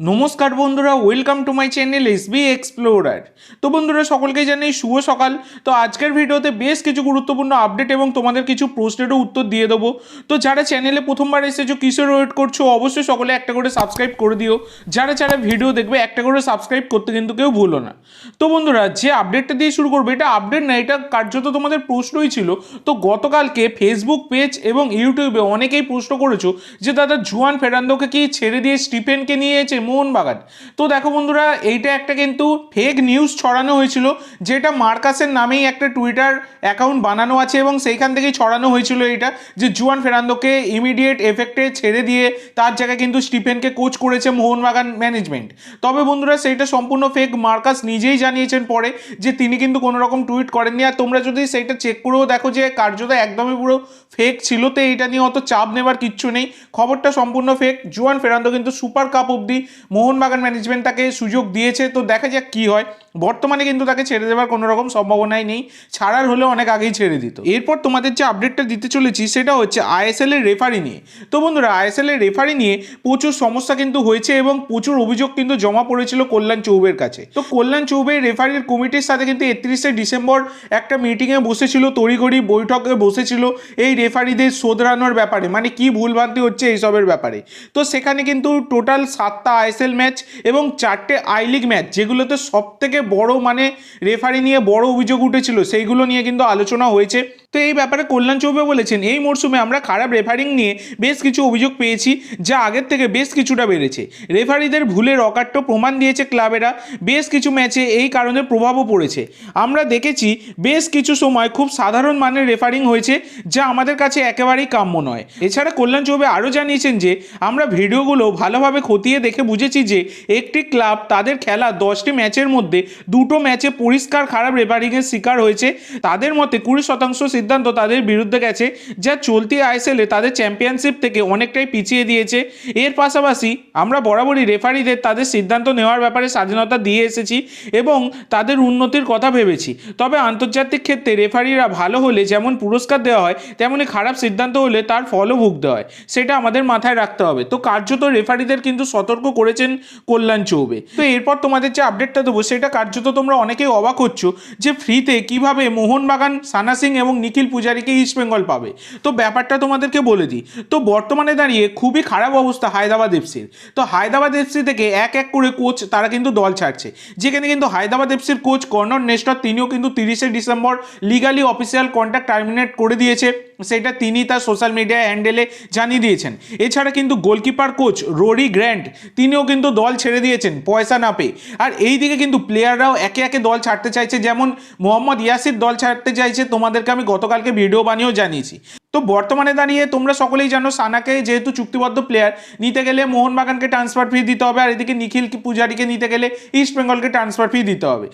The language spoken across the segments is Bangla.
নমস্কার বন্ধুরা welcome to my channel S B explorer তো বন্ধুরা, সকলকে জানাই শুভ সকাল। তো আজকের ভিডিওতে বেশ কিছু গুরুত্বপূর্ণ আপডেট এবং তোমাদের কিছু প্রশ্নেরও উত্তর দিয়ে দেবো। তো যারা চ্যানেলে প্রথমবার এসেছ, কিসের ওয়েট করছ, অবশ্যই সকলে একটা করে সাবস্ক্রাইব করে দিও। যারা যারা ভিডিও দেখবে, একটা করে সাবস্ক্রাইব করতে কিন্তু কেউ ভুলো না। তো বন্ধুরা, যে আপডেটটা দিয়ে শুরু করবে, এটা আপডেট না, এটা কার্যত তোমাদের প্রশ্নই ছিল। তো গতকালকে ফেসবুক পেজ এবং ইউটিউবে অনেকেই প্রশ্ন করেছ যে, দাদা, জুয়ান ফেরান্দোকে কি ছেড়ে দিয়ে স্টিফেনকে নিয়েছে মোহনবাগান। তো দেখো বন্ধুরা, এইটা একটা কিন্তু ফেক নিউজ ছড়ানো হয়েছিল, যেটা মার্কাসের নামেই একটা টুইটার অ্যাকাউন্ট বানানো আছে এবং সেইখান থেকেই ছড়ানো হয়েছিল এটা যে জুয়ান ফেরান্দোকে ইমিডিয়েট এফেক্টে ছেড়ে দিয়ে তার জায়গায় কিন্তু স্টিফেনকে কোচ করেছে মোহনবাগান ম্যানেজমেন্ট তবে বন্ধুরা, সেইটা সম্পূর্ণ ফেক মার্কাস নিজেই জানিয়েছেন পরে, যে তিনি কিন্তু কোনো রকম টুইট করেননি। আর তোমরা যদি সেইটা চেক করেও দেখো যে কার্যত একদমই পুরো ফেক ছিল, তো এইটা নিয়ে অত চাপ নেবার কিচ্ছু নেই। খবরটা সম্পূর্ণ ফেক জুয়ান ফেরান্দো কিন্তু সুপার কাপ অবধি মোহনবাগান ম্যানেজমেন্ট তাকে সুযোগ দিয়েছে তো দেখা যাক কি হয়। বর্তমানে কিন্তু তাকে ছেড়ে দেওয়ার কোনো রকম সম্ভাবনাই নেই। ছাড়ার হলেও অনেক আগেই ছেড়ে দিত। এরপর তোমাদের যে আপডেটটা দিতে চলেছি, সেটা হচ্ছে আইএসএল এর রেফারি নিয়ে। তো বন্ধুরা আইএসএল এর রেফারি নিয়ে প্রচুর সমস্যা কিন্তু হয়েছে এবং প্রচুর অভিযোগ কিন্তু জমা পড়েছিল কল্যাণ চৌবের কাছে। তো কল্যাণ চৌবে রেফারির কমিটির সাথে কিন্তু একত্রিশে ডিসেম্বর একটা মিটিংয়ে বসেছিল, তড়িঘড়ি বৈঠকে বসেছিল এই রেফারিদের শোধরানোর ব্যাপারে। মানে কি ভুলভ্রান্তি হচ্ছে এইসবের ব্যাপারে। তো সেখানে কিন্তু টোটাল সাতটা আইএসএল ম্যাচ এবং চারটে আই লিগ ম্যাচ যেগুলোতে সব থেকে বড় মানে রেফারি নিয়ে বড় অভিযোগ উঠেছিল সেইগুলো নিয়ে কিন্তু আলোচনা হয়েছে। তো এই ব্যাপারে কল্যাণ চৌবে বলেছেন, এই মরশুমে আমরা খারাপ রেফারিং নিয়ে বেশ কিছু অভিযোগ পেয়েছি, যা আগের থেকে বেশ কিছুটা বেড়েছে। রেফারিদের ভুলের অকাট্য প্রমাণ দিয়েছে ক্লাবেরা, বেশ কিছু ম্যাচে এই কারণে প্রভাবও পড়েছে। আমরা দেখেছি বেশ কিছু সময় খুব সাধারণ মানের রেফারিং হয়েছে, যা আমাদের কাছে একেবারেই কাম্য নয়। এছাড়া কল্যাণ চৌবে আরও জানিয়েছেন যে, আমরা ভিডিওগুলো ভালোভাবে খতিয়ে দেখে বুঝেছি যে, একটি ক্লাব তাদের খেলা দশটি ম্যাচের মধ্যে দুটো ম্যাচে পরিষ্কার খারাপ রেফারিংয়ের শিকার হয়েছে। তাদের মতে কুড়ি শতাংশ সিদ্ধান্ত তাদের বিরুদ্ধে গেছে, যা চলতি আইএসএলে তাদের চ্যাম্পিয়নশিপ থেকে অনেকটাই পিছিয়ে দিয়েছে। এর পাশাপাশি আমরা বরাবরই রেফারিদের তাদের সিদ্ধান্ত নেওয়ার ব্যাপারে স্বাধীনতা দিয়ে এসেছি এবং তাদের উন্নতির কথা ভেবেছি। তবে আন্তর্জাতিক ক্ষেত্রে রেফারিরা ভালো হলে যেমন পুরস্কার দেওয়া হয়, তেমনি খারাপ সিদ্ধান্ত হলে তার ফলও ভুগতে হয়। সেটা আমাদের মাথায় রাখতে হবে। তো কার্যত রেফারিদের কিন্তু সতর্ক করেছেন কল্যাণ চৌবে। তো এরপর তোমাদের যে আপডেটটা দেবো, সেটা কার্যত তোমরা অনেকেই অবাক হচ্ছ যে ফ্রিতে কীভাবে মোহনবাগান, সানা সিং এবং নিখিল পূজারীকে ইস্টবেঙ্গল পাবে। তো ব্যাপারটা তোমাদেরকে বলে দিই। তো বর্তমানে দাঁড়িয়ে খুবই খারাপ অবস্থা হায়দ্রাবাদ এফসির তো হায়দ্রাবাদ এফসি থেকে এক এক করে কোচ তারা কিন্তু দল ছাড়ছে। যেখানে কিন্তু হায়দ্রাবাদ এফসির কোচ কর্নর নেস্টর, তিনিও কিন্তু তিরিশে December legally official contract terminate করে দিয়েছে। সেটা তিনি তার সোশ্যাল মিডিয়া হ্যান্ডেলে জানিয়ে দিয়েছেন। এছাড়া কিন্তু গোলকিপার কোচ রোরি গ্র্যান্ড তিনিও কিন্তু দল ছেড়ে দিয়েছেন, পয়সা না পেয়ে। আর এই দিকে কিন্তু প্লেয়াররাও একে একে দল ছাড়তে চাইছে, যেমন মোহাম্মদ ইয়াসির দল ছাড়তে চাইছে, তোমাদেরকে আমি গতকালকে ভিডিও বানিয়েও জানিয়েছি। তো বর্তমানে দাঁড়িয়ে তোমরা সকলেই জানো সানাকে যেহেতু চুক্তিবদ্ধ প্লেয়ার নিতে গেলে মোহনবাগানকে ট্রান্সফার ফি দিতে হবে আর এদিকে নিখিল পূজারীকে নিতে গেলে ইস্ট বেঙ্গলকে ট্রান্সফার ফি দিতে হবে।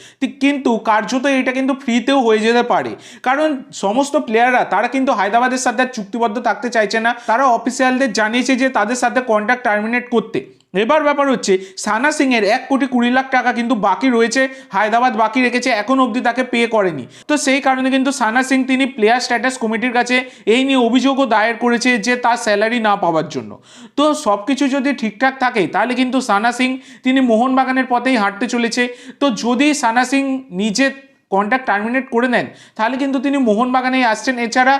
কিন্তু কার্যত এটা কিন্তু ফ্রিতেও হয়ে যেতে পারে। কারণ সমস্ত প্লেয়াররা তারা কিন্তু হায়দ্রাবাদের সাথে চুক্তিবদ্ধ থাকতে চাইছে না। তারা অফিসিয়ালদের জানিয়েছে যে তাদের সাথে কন্ট্রাক্ট টার্মিনেট করতে। এবার ব্যাপার হচ্ছে, সানা সিং এর এক কোটি কুড়ি লাখ টাকা কিন্তু বাকি রয়েছে, হায়দ্রাবাদ বাকি রেখেছে, এখন অবধি তাকে পে করেনি। তো সেই কারণে কিন্তু সানা সিং তিনি প্লেয়ার স্ট্যাটাস কমিটির কাছে এই নিয়ে অভিযোগও দায়ের করেছে যে তার স্যালারি না পাওয়ার জন্য। তো সব কিছু যদি ঠিকঠাক থাকে, তাহলে কিন্তু সানা সিং তিনি মোহনবাগানের পথেই হাঁটতে চলেছে। তো যদি সানা সিং নিজে কন্ট্রাক্ট টার্মিনেট করে নেন, তাহলে কিন্তু তিনি মোহনবাগানেই আসছেন। এছাড়া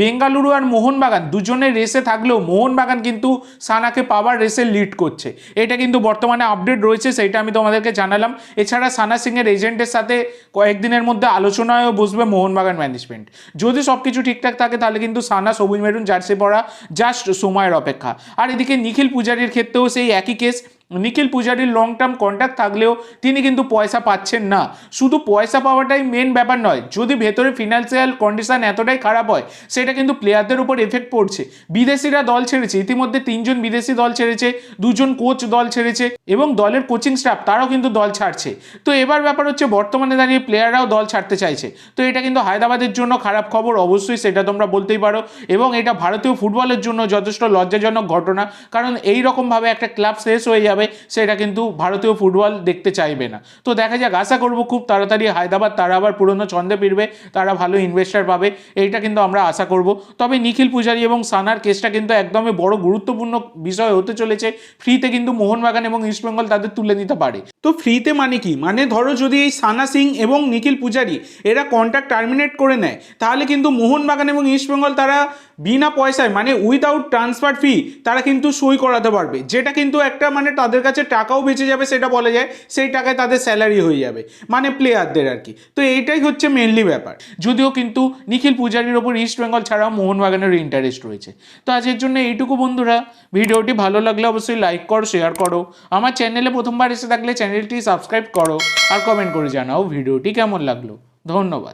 বেঙ্গালুরু আর মোহনবাগান দুজনের রেসে থাকলেও মোহনবাগান কিন্তু সানাকে পাওয়ার রেসে লিড করছে। এটা কিন্তু বর্তমানে আপডেট রয়েছে সেটা আমি তোমাদেরকে জানালাম। এছাড়া সানা সিংয়ের এজেন্টের সাথে কয়েকদিনের মধ্যে আলোচনায়ও বসবে মোহনবাগান ম্যানেজমেন্ট যদি সব কিছু ঠিকঠাক থাকে, তাহলে কিন্তু সানা, সবুজ মেরুন, জার্সি পরা জাস্ট সময়ের অপেক্ষা। আর এদিকে নিখিল পূজারীর ক্ষেত্রেও সেই একই কেস নিখিল পূজারির লং টার্ম কন্ট্যাক্ট থাকলেও তিনি কিন্তু পয়সা পাচ্ছেন না। শুধু পয়সা পাওয়াটাই মেন ব্যাপার নয়, যদি ভেতরে ফিনান্সিয়াল কন্ডিশন এতটাই খারাপ হয়, সেটা কিন্তু প্লেয়ারদের উপর এফেক্ট পড়ছে। বিদেশিরা দল ছেড়েছে, ইতিমধ্যে তিনজন বিদেশি দল ছেড়েছে, দুজন কোচ দল ছেড়েছে, এবং দলের কোচিং স্টাফ তারাও কিন্তু দল ছাড়ছে। তো এবার ব্যাপার হচ্ছে বর্তমানে দাঁড়িয়ে প্লেয়াররাও দল ছাড়তে চাইছে। তো এটা কিন্তু হায়দ্রাবাদের জন্য খারাপ খবর, অবশ্যই সেটা তোমরা বলতেই পারো, এবং এটা ভারতীয় ফুটবলের জন্য যথেষ্ট লজ্জাজনক ঘটনা, কারণ এই রকমভাবে একটা ক্লাব শেষ হয়ে যাবে। যাবে, সেটা কিন্তু ভারতীয় ফুটবল দেখতে চাইবে না। তো দেখা যাক, আশা করব খুব তাড়াতাড়ি হায়দ্রাবাদ, তারা আবার পুরনো ছন্দে ফিরবে, তারা ভালো ইনভেস্টার পাবে, এইটা কিন্তু আমরা আশা করব। তবে নিখিল পূজারি এবং সানার কেসটা কিন্তু একদমই বড় গুরুত্বপূর্ণ বিষয় হতে চলেছে। ফ্রিতে কিন্তু মোহনবাগান এবং ইস্টবেঙ্গল তাদের তুলে নিতে পারে। তো ফ্রিতে মানে কি? মানে ধরো যদি এই সানা সিং এবং নিখিল পূজারি, এরা কন্ট্রাক্ট টার্মিনেট করে নেয়, তাহলে কিন্তু মোহনবাগান এবং ইস্টবেঙ্গল তারা বিনা পয়সায় মানে উইদাউট ট্রান্সফার ফি তারা কিন্তু সই করাতে পারবে। যেটা কিন্তু একটা মানে তাদের কাছে টাকাও বেঁচে যাবে, সেটা বলা যায়, সেই টাকায় তাদের স্যালারি হয়ে যাবে। মানে প্লেয়ারদের আর কি। তো এইটাই হচ্ছে মেনলি ব্যাপার। যদিও কিন্তু নিখিল পূজারির ওপর ইস্ট বেঙ্গল ছাড়াও মোহনবাগানের ইন্টারেস্ট রয়েছে। তো আজকের জন্য এইটুকু বন্ধুরা। ভিডিওটি ভালো লাগলে অবশ্যই লাইক করো শেয়ার করো। আমার চ্যানেলে প্রথমবার এসে থাকলে চ্যানেলটি সাবস্ক্রাইব করো আর কমেন্ট করে জানাও ভিডিওটি কেমন লাগল। ধন্যবাদ।